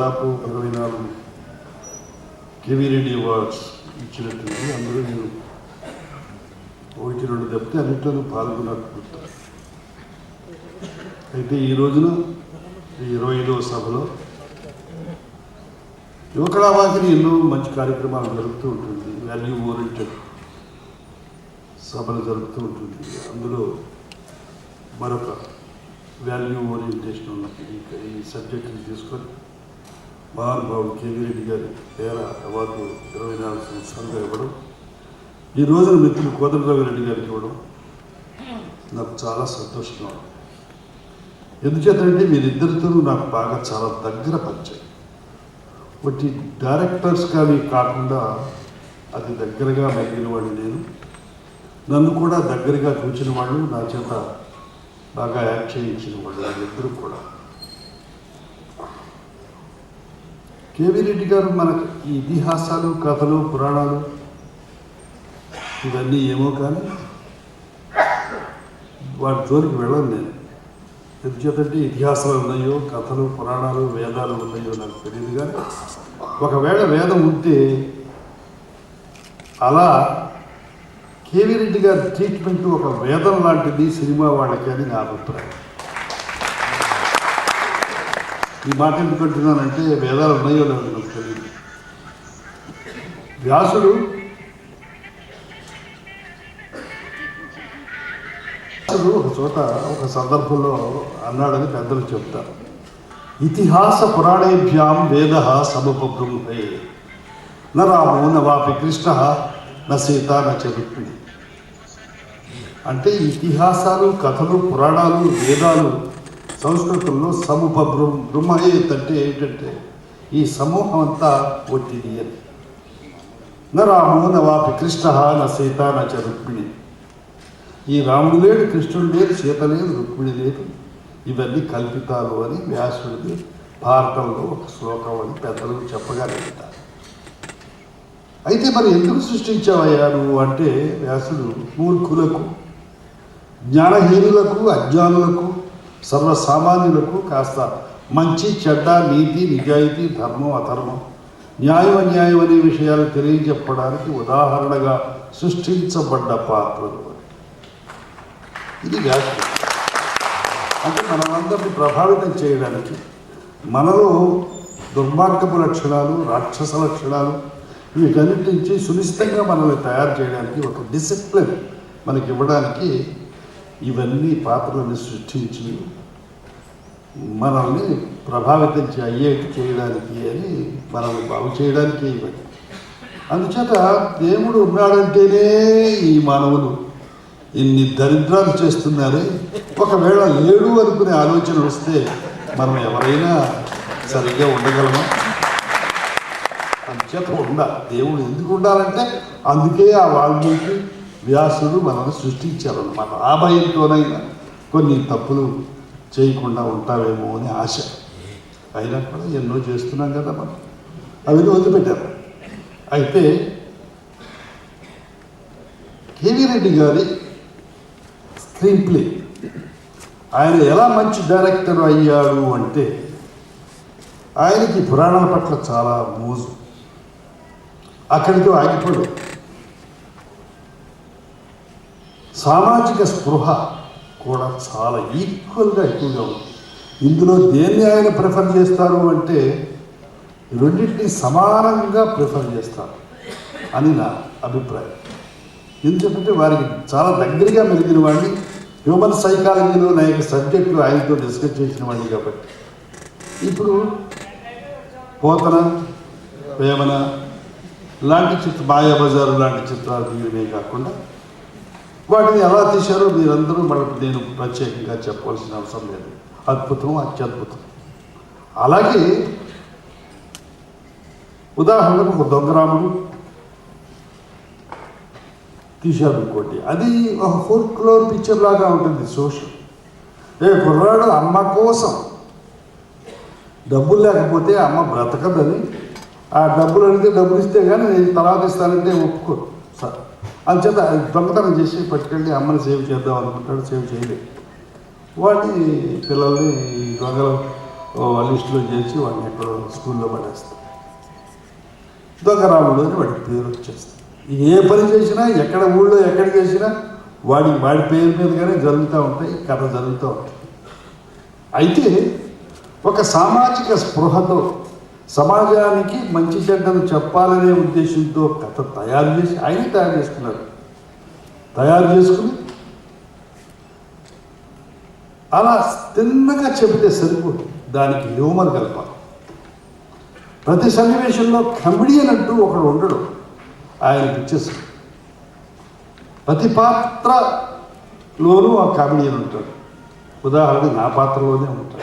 దాదాపు ఇరవై నాలుగు కేవీ రెడ్డి అవార్డ్స్ ఇచ్చినటువంటి అందులో నేను ఒకటి రెండు తప్పితే అన్నింటిలో పాల్గొన్నట్టు గుర్తు. అయితే ఈ రోజున ఈ ఇరవై ఐదవ సభలో యువకళావాకిని ఎన్నో మంచి కార్యక్రమాలు జరుగుతూ ఉంటుంది వాల్యూ ఓరియంటెడ్ సభలు జరుగుతూ ఉంటుంది అందులో మరొక వాల్యూ ఓరియంటేషన్ ఉన్న ఈ సబ్జెక్టుని తీసుకొని మహానుభావుడు కేవీ గారి పేర అవార్డు ఇరవై నాలుగు సంవత్సరాలుగా ఇవ్వడం ఈ రోజున మిత్రులు కోదండరావు రెడ్డి గారికి ఇవ్వడం నాకు చాలా సంతోషంగా ఉంది. ఎందుచేతంటే మీరిద్దరితో నాకు బాగా చాలా దగ్గర పరిచయం. ఒకటి డైరెక్టర్స్ కానీ కాకుండా అది దగ్గరగా మెలిగిన వాడిని నేను. నన్ను కూడా దగ్గరగా చూచిన వాళ్ళు నా చేత బాగా యాక్ట్ చేయించిన వాళ్ళు ఇద్దరు కూడా. కేవీ రెడ్డి గారు మనకి ఈ ఇతిహాసాలు కథలు పురాణాలు ఇవన్నీ ఏమో కానీ వాటి జోలికి వెళ్ళను నేను. ఎందుచేతంటే ఇతిహాసాలు ఉన్నాయో కథలు పురాణాలు వేదాలు ఉన్నాయో నాకు తెలియదు కానీ ఒకవేళ వేదం ఉంటే అలా కేవీ రెడ్డి గారి ట్రీట్మెంట్ ఒక వేదం లాంటిది సినిమా వాళ్ళకి అని నా అభిప్రాయం. ఈ మాట ఎందుకంటున్నానంటే వేదాలు ఉన్నాయో లేదో నాకు తెలియదు. వ్యాసుడు వ్యాసుడు ఒక చోట ఒక సందర్భంలో అన్నాడని పెద్దలు చెప్తారు. ఇతిహాస పురాణేభ్యాం వేద సమపబ్రహ్మే. న రామో న వాపి కృష్ణ న సీత న చరుక్మిణి అంటే ఇతిహాసాలు కథలు పురాణాలు వేదాలు సంస్కృతంలో సముప బ్రహ్మ బ్రహ్మయేత్ అంటే ఏంటంటే ఈ సమూహం అంతా ఒత్తిడి అని న రామో న వాపి కృష్ణ న సీత న చ రుక్మిణి. ఈ రాముడు లేడు కృష్ణుడు లేదు సీత లేదు రుక్మిణి లేదు. ఇవన్నీ కల్పితాలు అని వ్యాసుడిది భారతంలో ఒక శ్లోకం అని పెద్దలు చెప్పగలుగుతారు. అయితే మరి ఎందుకు సృష్టించావయ్యా నువ్వు అంటే వ్యాసుడు మూర్ఖులకు జ్ఞానహీనులకు అజ్ఞానులకు సర్వసామాన్యులకు కాస్త మంచి చెడ్డ నీతి నిజాయితీ ధర్మం అధర్మం న్యాయం అన్యాయం అనే విషయాలు తెలియజెప్పడానికి ఉదాహరణగా సృష్టించబడ్డ పాత్రలు ఇది వ్యాఖ్య. అంటే మనమందరిని ప్రభావితం చేయడానికి మనలో దుర్మార్గపు లక్షణాలు రాక్షస లక్షణాలు వీటన్నిటి నుంచి సునిశ్చితంగా మనల్ని తయారు చేయడానికి ఒక డిసిప్లిన్ మనకి ఇవ్వడానికి ఇవన్నీ పాత్రలను సృష్టించి మనల్ని ప్రభావితం చే- అయ్యేట్టు చేయడానికి అని మనల్ని బాగు చేయడానికి ఇవన్నీ. అందుచేత దేవుడు ఉన్నాడంటేనే ఈ మానవులు ఇన్ని దరిద్రాలు చేస్తున్నారు. ఒకవేళ లేడు అనుకునే ఆలోచన వస్తే మనం ఎవరైనా సరిగ్గా ఉండగలమా? అందుచేత ఉండాలి. దేవుడు ఎందుకు ఉండాలంటే అందుకే ఆ వాల్మీకి వ్యాసుడు మనల్ని సృష్టించారన్నమాట. ఆ భయంతోనైనా కొన్ని తప్పులు చేయకుండా ఉంటావేమో అని ఆశ. అయినా కూడా ఎన్నో చేస్తున్నాం కదా మనం. అవి వదిలిపెట్టారు. అయితే కేవీ రెడ్డి గారి స్క్రీన్ ప్లే ఆయన ఎలా మంచి డైరెక్టర్ అయ్యాడు అంటే ఆయనకి పురాణాల పట్ల చాలా మోజు. అక్కడితో ఆగిపోడు సామాజిక స్పృహ కూడా చాలా ఈక్వల్గా ఎక్కువగా ఉంది. ఇందులో దేన్ని ఆయన ప్రిఫర్ చేస్తారు అంటే రెండింటిని సమానంగా ప్రిఫర్ చేస్తారు అని నా అభిప్రాయం. ఎందుకంటే వారికి చాలా దగ్గరగా మెలిగిన వాడిని హ్యూమన్ సైకాలజీలో అనేక సబ్జెక్టులు ఆయనతో డిస్కస్ చేసిన వాడిని కాబట్టి. ఇప్పుడు పోతన వేమన లాంటి చిత్ర మాయాబజారు లాంటి చిత్రాలు తీయడమే కాకుండా వాటిని ఎలా తీశారో మీరందరూ మన నేను ప్రత్యేకంగా చెప్పవలసిన అవసరం లేదు. అద్భుతం అత్యద్భుతం. అలాగే ఉదాహరణకు ఒక దొంగరాముడు తీశారు ఇంకోటి. అది ఒక ఫోర్ క్లోర్ పిక్చర్ లాగా ఉంటుంది సోషల్ ఏ కుర్రాడు అమ్మ కోసం డబ్బులు లేకపోతే అమ్మ బ్రతకదని ఆ డబ్బులు అడిగితే డబ్బులు ఇస్తే కానీ నేను తర్వాత ఇస్తానంటే ఒప్పుకో సార్ దొంగతనం చేసి పట్టుకెళ్ళి అమ్మని సేవ్ చేద్దాం అనుకుంటాడు సేవ్ చేయలేదు వాడిని పిల్లల్ని ఈ దొంగలు లిస్టులో చేసి వాడిని ఎక్కడో స్కూల్లో పడేస్తాం దొంగరాముడు అని వాడికి పేరు వచ్చేస్తుంది. ఏ పని చేసినా ఎక్కడ ఊళ్ళో ఎక్కడ చేసినా వాడి వాడి పేరు మీదుగానే జరుగుతూ ఉంటాయి కథ జరుగుతూ ఉంటాయి. అయితే ఒక సామాజిక స్పృహతో సమాజానికి మంచి చెడ్డను చెప్పాలనే ఉద్దేశంతో కథ తయారు చేసి ఆయన తయారు చేసుకున్నారు. తయారు చేసుకుని అలా తిన్నగా చెబితే సరిపోదు. దానికి హ్యూమర్ కలపాలి ప్రతి సన్నివేశంలో కమిడియన్ అంటూ ఒకడు ఉండడు. ఆయన పిక్చర్స్ ప్రతి పాత్రలోనూ ఆ కమిడియన్ ఉంటాడు. ఉదాహరణ నా పాత్రలోనే ఉంటాడు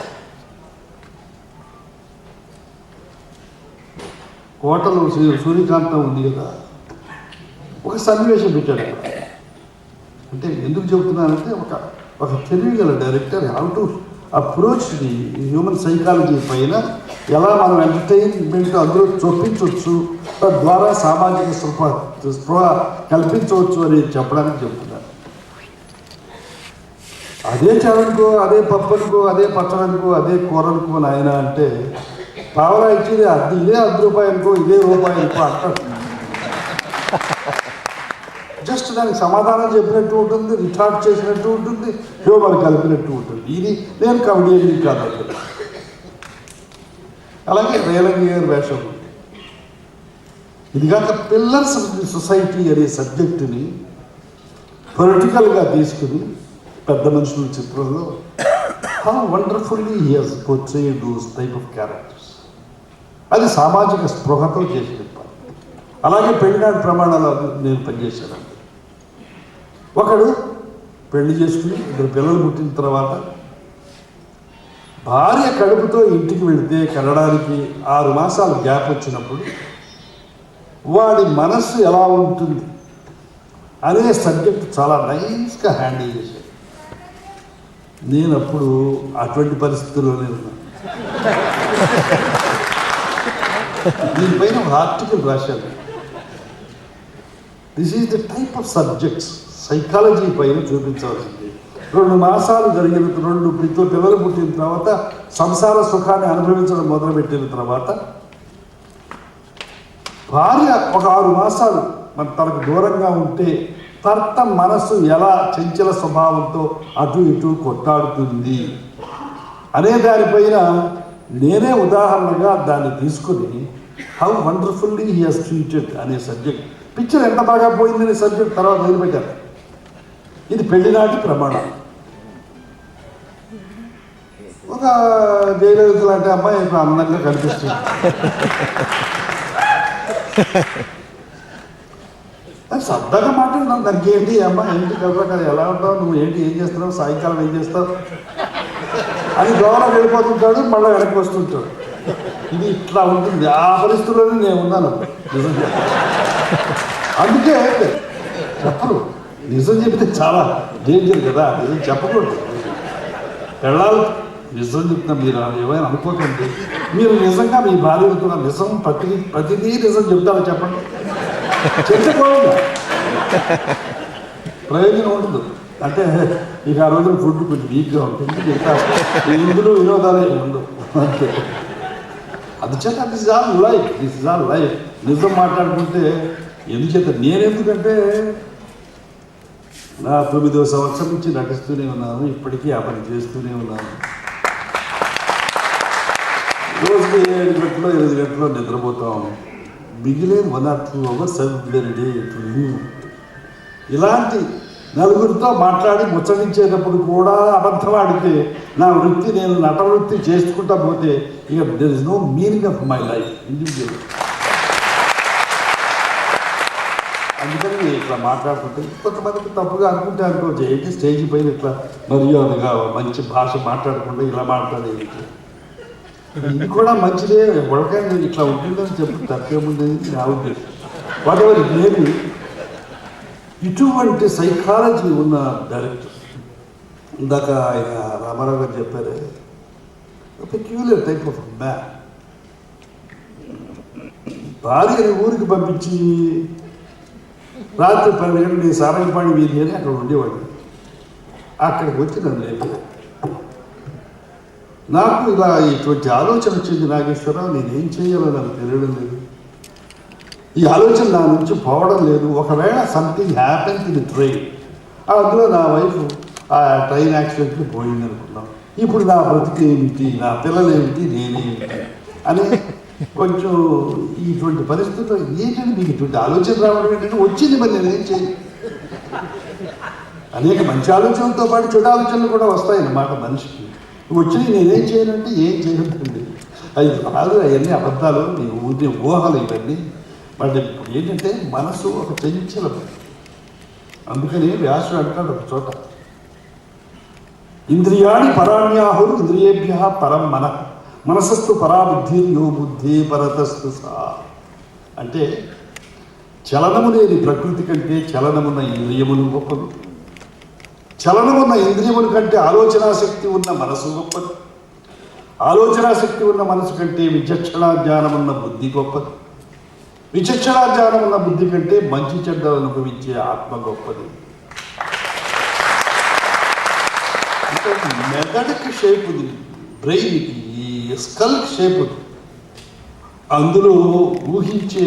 కోటలో సూర్యకాంతం ఉంది కదా. ఒక సన్నివేశం పెట్టాడు. అక్కడ అంటే ఎందుకు చెబుతున్నానంటే ఒక ఒక తెలివి గల director how to approach the human psychology పైన ఎలా మనం ఎంటర్టైన్మెంట్ అందులో చొప్పించవచ్చు తద్వారా సామాజిక స్పృహ స్పృహ కల్పించవచ్చు అని చెప్పడానికి చెబుతున్నాను అదే చరణ్కో అదే పప్పనుకో అదే పచ్చడనుకో అదే కూరనుకో నాయన అంటే పావలా ఇచ్చేది అది ఇదే అర్ధ రూపాయలకో ఇదే రూపాయలకో అంటారు జస్ట్ దానికి సమాధానం చెప్పినట్టు ఉంటుంది రిటార్ట్ చేసినట్టు ఉంటుంది హ్యూమర్ కలిపినట్టు ఉంటుంది. ఇది నేను కమిడియన్ కాదు. అలాగే రేలంగి గారి వేషం. ఇది కాక పిల్లర్స్ ఆఫ్ ది సొసైటీ అనే సబ్జెక్టుని పొలిటికల్గా తీసుకుని పెద్ద మనుషుల చిత్రంలో how wonderfully he has portrayed those type of characters అది సామాజిక స్పృహతో చేసి చెప్పాలి అలాగే పెళ్ళినాటి ప్రమాణాలు నేను పనిచేశాను. ఒకడు పెళ్ళి చేసుకుని ఇద్దరు పిల్లలు పుట్టిన తర్వాత భార్య కడుపుతో ఇంటికి వెళితే కనడానికి ఆరు మాసాలు గ్యాప్ వచ్చినప్పుడు వాడి మనస్సు ఎలా ఉంటుంది అనే సబ్జెక్ట్ చాలా నైస్గా హ్యాండిల్ చేశాడు. నేను అప్పుడు అటువంటి పరిస్థితుల్లోనే ఉన్నాను. దీనిపైన ఒక ఆర్టికల్ రాశాను this is the type of subjects psychology పైన చూపించవలసింది. రెండు మాసాలు జరిగిన రెండు పితో పిల్లలు పుట్టిన తర్వాత సంసార సుఖాన్ని అనుభవించడం మొదలుపెట్టిన తర్వాత భార్య ఒక ఆరు మాసాలు మన తనకు దూరంగా ఉంటే భర్త మనస్సు ఎలా చంచల స్వభావంతో అటు ఇటు కొట్టాడుతుంది. అనే దానిపైన నేనే ఉదాహరణగా దాన్ని తీసుకుని how wonderfully he has treated అనే సబ్జెక్ట్ పిక్చర్ ఎంత బాగా పోయిందనే సబ్జెక్ట్ తర్వాత వదిలిపెట్టారు ఇది పెళ్ళినాటి ప్రమాణం. ఒక జయలలిత లాంటి అమ్మాయి అందంగా కనిపిస్తుంది. సర్దగా సరదాగా మాట్లాడుతున్నాం దానికి ఏంటి అమ్మాయి? ఏంటి? కదా కదా ఎలా ఉంటావు? నువ్వు ఏంటి? ఏం చేస్తున్నావు? సాయంకాలం ఏం చేస్తావు? అని దూరం వెళ్ళిపోతుంటాడు మళ్ళీ వెనక్కి వస్తుంటాడు. ఇది ఇట్లా ఉంటుంది ఆ పరిస్థితుల్లోనే నేను ఉన్నాను. నిజం అందుకే చెప్పరు నిజం చెప్తే చాలా డేంజర్ కదా నిజం చెప్పకూడదు. వెళ్ళాలి నిజం చెప్తున్నా మీరు ఏమైనా అనుకోకండి. మీరు నిజంగా మీ భార్యతో నిజం ప్రతి ప్రతిదీ నిజం చెప్తారో చెప్పండి. చెప్పకూడదు ప్రయోజనం ఉండదు అంటే ఇక ఆ రోజున ఫుడ్ కొంచెం వీక్గా ఉంటుంది. మిగతా ఇందులో వినోదాలే ఉండవు. అంతే. అందుచేత this is all life this is all life నిజం మాట్లాడుకుంటే ఎందుచేత నేనెందుకంటే నా తొమ్మిదవ సంవత్సరం నుంచి నటిస్తూనే ఉన్నాను ఇప్పటికీ ఆ పని చేస్తూనే ఉన్నాను. రోజుకి ఏడు గంటలో ఎనిమిది గంటలో నిద్రపోతాం. మిగిలిన one or two hours every day to ఇలాంటి నలుగురితో మాట్లాడి ముచ్చటించేటప్పుడు కూడా అబద్ధం ఆడితే నా వృత్తి నేను నట వృత్తి చేసుకుంటా పోతే ఇక there is no meaning of my life individual అందుకని ఇట్లా మాట్లాడుతుంటే కొంతమందికి తప్పుగా అనుకుంటే అనుకోవచ్చు ఏంటి స్టేజ్ పైన ఇట్లా మర్యాదగా మంచి భాష మాట్లాడకుండా ఇలా మాట్లాడేది ఇది కూడా మంచిదే ఉడకండి ఇట్లా ఉంటుందని చెప్పి తప్పేముంది నా ఉద్దేశం. వాట్ ఎవర్ ఇటువంటి సైకాలజీ ఉన్న డైరెక్టర్ ఇందాక ఆయన రామారావు గారు చెప్పారు పెక్యులర్ టైప్ ఆఫ్ మ్యాన్ భార్యని ఊరికి పంపించి రాత్రి పన్నెండు గంటలు నేను సారంగపాణి వీధి అని అక్కడ ఉండేవాడిని. అక్కడికి వచ్చి నన్ను లేదు నాకు ఇలా ఇటువంటి ఆలోచన వచ్చింది నాగేశ్వరరావు నేనేం చేయాలో నాకు తెలియడం లేదు. ఈ ఆలోచన నా నుంచి పోవడం లేదు. ఒకవేళ సంథింగ్ హ్యాపెన్స్ ఇన్ ట్రైన్ అందులో నా వైఫ్ ఆ ట్రైన్ యాక్సిడెంట్కి పోయింది అనుకున్నాం ఇప్పుడు నా బ్రతికి ఏమిటి? నా పిల్లలు ఏమిటి? నేనేమిటి అని కొంచెం ఇటువంటి పరిస్థితుల్లో ఏంటంటే మీకు ఇటువంటి ఆలోచన రావడం ఏంటంటే వచ్చింది మరి నేనేం చేయను. అనేక మంచి ఆలోచనలతో పాటు చెడు ఆలోచనలు కూడా వస్తాయి అన్నమాట మనిషికి. వచ్చి నేనేం చేయనంటే ఏం చేయనండి. అది రాదు అవన్నీ అబద్ధాలు నీ ఊరి ఊహలు ఇవన్నీ. మరి ఏంటంటే మనసు ఒక చెంచల అందుకని వ్యాసుడు అంటాడు ఒక చోట ఇంద్రియాణి పరాణ్యాహు ఇంద్రియేభ్య పరం మన మనసస్తు పరాబుద్ధి యో బుద్ధి పరతస్తు సా. అంటే చలనము లేని ప్రకృతి కంటే చలనమున్న ఇంద్రియములు గొప్పది చలనమున్న ఇంద్రియముల కంటే ఆలోచనాశక్తి ఉన్న మనసు గొప్పది ఆలోచనాశక్తి ఉన్న మనసు కంటే విచక్షణా జ్ఞానమున్న బుద్ధి గొప్పది విచక్షణా జ్ఞానం ఉన్న బుద్ధి కంటే మంచి చెడ్డలు అనుభవించే ఆత్మ గొప్పది. మెదడుకి షేప్ ఉంది బ్రెయిన్కి ఈ స్కల్ షేప్ ఉంది అందులో ఊహించే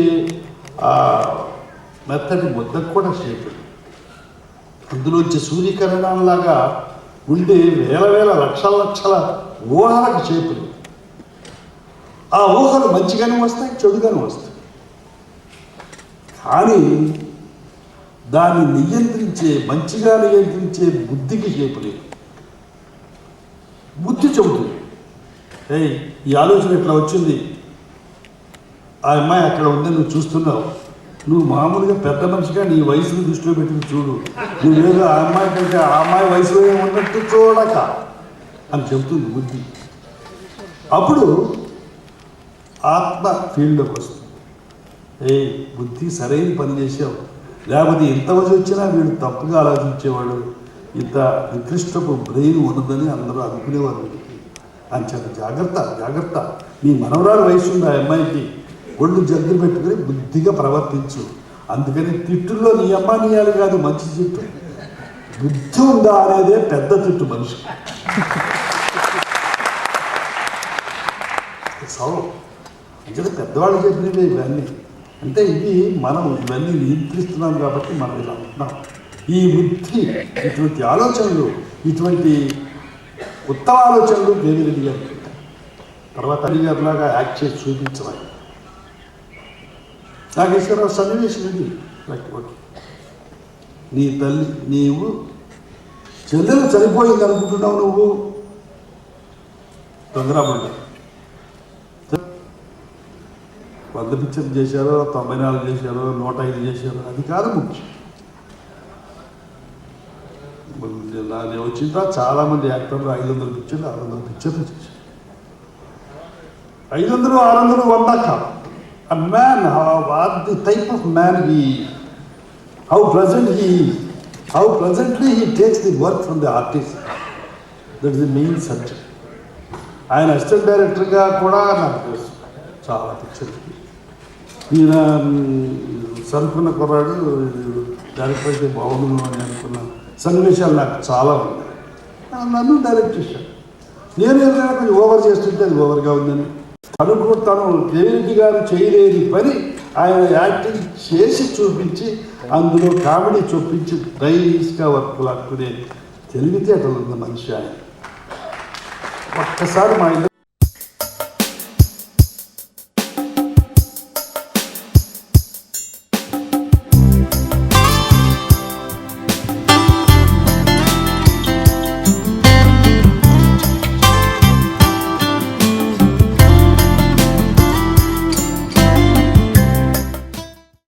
మెత్తటి ముద్దకు కూడా షేప్ ఉంది అందులోంచి సూర్యకిరణాల్లాగా ఉండే వేల వేల లక్షల లక్షల ఊహలకు చేపులు ఆ ఊహలు మంచిగానే వస్తాయి చెడుగానే వస్తాయి. కానీ దాన్ని నియంత్రించే మంచిగా నియంత్రించే బుద్ధికి చేపు లేదు బుద్ధి చెబుతుంది. ఏ ఈ ఆలోచన ఇట్లా వచ్చింది? ఆ అమ్మాయి అక్కడ ఉందని నువ్వు చూస్తున్నావు. నువ్వు మామూలుగా పెద్ద మనిషిగా నీ వయసును దృష్టిలో పెట్టుకుని చూడు. నువ్వేదో ఆ అమ్మాయి కంటే ఆ అమ్మాయి వయసులో ఉన్నట్టు చూడక అని చెబుతుంది బుద్ధి. అప్పుడు ఆత్మ ఫీల్డ్లోకి వస్తుంది. ఏ బుద్ధి సరైన పని చేసావు లేకపోతే ఇంతవరకు వచ్చినా వీడు తప్పుగా ఆలోచించేవాడు. ఇంత నికృష్టపు బ్రెయిన్ ఉన్నదని అందరూ అనుకునేవారు. వీడికి అని చెప్పి జాగ్రత్త జాగ్రత్త. నీ మనవరాలు వయసు ఉంది ఆ అమ్మాయికి. ఒళ్ళు జగ్గు పెట్టుకుని బుద్ధిగా ప్రవర్తించు. అందుకని తిట్టుల్లో నీ అమ్మ కాదు మంచి తిట్టు. బుద్ధి ఉందా అనేదే పెద్ద తిట్టు మనిషి. సౌ అంటే పెద్దవాళ్ళు చెప్పినవి ఇవన్నీ. అంటే ఇది మనం ఇవన్నీ నియంత్రిస్తున్నాం కాబట్టి మనం ఇలా ఉంటున్నాం ఈ బుద్ధి ఇటువంటి ఆలోచనలు ఇటువంటి ఉత్తమ ఆలోచనలు దేవిరెడ్డి గారు తర్వాత అలీ గారిలాగా యాక్ట్ చేసి చూపించడం నాగేశ్వరరావు సన్నివేశం ఇది ఓకే నీ తల్లి నీవు చెల్లెలు చనిపోయింది అనుకుంటున్నావు నువ్వు. తొందరపడ్డా వంద పిక్చర్లు చేశారో తొంభై నాలుగు చేశారో నూట ఐదు చేశారో అది కాదు ముఖ్యం. నా- నేను వచ్చిన తర్వాత చాలా మంది యాక్టర్లు ఐదు వందల పిక్చర్లు ఆరు వందల పిక్చర్లు చేశారు. ఐదు వందలు ఆరు వందలు వంద కాదు. A man, type of man type how man he, how present he is, how presently the takes the work from the artist. That ఆయన అసిస్టెంట్ డైరెక్టర్గా కూడా నాకు తెలుసు. చాలా పిక్చర్స్ ఈయన సరుకున్న కుర్రాడు డైరెక్ట్ అయితే బాగుండు అని అనుకున్నాను సన్నివేశాలు నాకు చాలా ఉన్నాయి. నన్ను డైరెక్ట్ చేశాను నేను ఏదైనా కొంచెం ఓవర్ చేస్తుంటే అది ఓవర్గా ఉందని. తను కూడా తను దేవిరెడ్డి గారు చేయలేని పని ఆయన యాక్టింగ్ చేసి చూపించి అందులో కామెడీ చూపించి డైలీస్గా వర్క్ లాక్కునే తెలివితేటలు ఉన్న మనిషి ఆయన. ఒక్కసారి మా ఇంట్లో